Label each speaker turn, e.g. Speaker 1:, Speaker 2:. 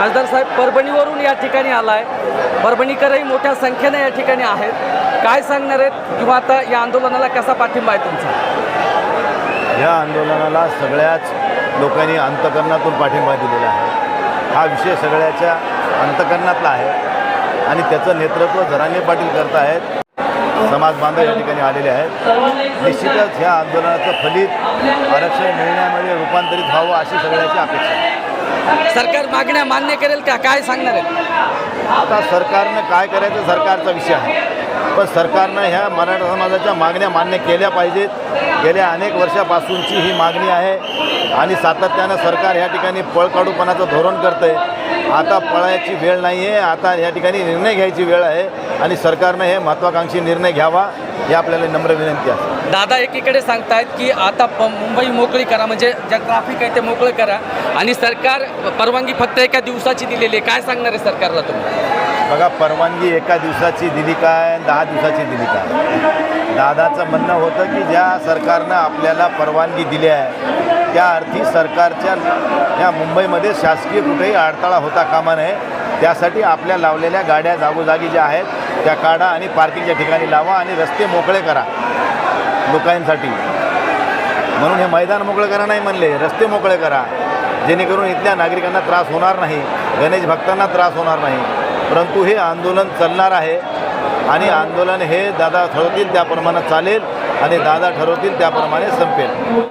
Speaker 1: खासदार साहेब परभणीवरून या ठिकाणी आला आहे परभणीकरही मोठ्या संख्येने या ठिकाणी आहेत. काय सांगणार आहेत? किंवा आता या आंदोलनाला कसा पाठिंबा आहे तुमचा?
Speaker 2: या आंदोलनाला सगळ्याच लोकांनी अंतकरणातून पाठिंबा दिलेला आहे. हा विषय सगळ्याच्या अंतकरणातला आहे. आणि त्याचं नेतृत्व झरांगे पाटील करत आहेत. समाज बांधव या ठिकाणी आलेले आहेत. निश्चितच ह्या आंदोलनाचं फलित आरक्षण मिळण्यामध्ये रूपांतरित व्हावं अशी सगळ्याची अपेक्षा आहे.
Speaker 1: सरकार मागण्या मान्य करेल का? काय सांगणार आहे?
Speaker 2: आता सरकारनं काय करायचं सरकारचा विषय आहे. पण सरकारनं ह्या मराठा समाजाच्या मागण्या मान्य केल्या पाहिजेत. गेल्या अनेक वर्षापासूनची ही मागणी आहे आणि सातत्यानं सरकार ह्या ठिकाणी पळकाडूपणाचं धोरण करतं आहे आता पळायची वेळ नाही आहे आता या ठिकाणी निर्णय घ्यायची वेळ आहे आणि सरकारनं हे महत्त्वाकांक्षी निर्णय घ्यावा ही आपल्याला नम्र विनंती आहे.
Speaker 1: दादा एकीकडे सांगतायत की आता प मुंबई मोकळी करा म्हणजे जे ट्रॅफिक आहे ते मोकळं करा. आणि सरकार परवानगी फक्त एका दिवसाची दिलेली आहे. काय सांगणार आहे सरकारला तुम्ही?
Speaker 2: बघा परवानगी एका दिवसाची दिली काय दहा दिवसाची दिली काय? दादाचं म्हणणं होतं की ज्या सरकारनं आपल्याला परवानगी दिली आहे त्या अर्थी सरकारच्या या मुंबईमध्ये शासकीय कुठेही अडथळा होता कामा नये. त्यासाठी आपल्या लावलेल्या गाड्या जागोजागी ज्या आहेत त्या काढा आणि पार्किंगच्या ठिकाणी लावा आणि रस्ते मोकळे करा लोकांसाठी. म्हणून हे मैदान मोकळे करा नाही म्हणले रस्ते मोकळे करा. जेणेकरून इथल्या नागरिकांना त्रास होणार नाही गणेश भक्तांना त्रास होणार नाही. परंतु हे आंदोलन चालणार आहे आणि आंदोलन हे दादा ठरवतील त्याप्रमाणे चालेल आणि दादा ठरवतील त्याप्रमाणे संपेल.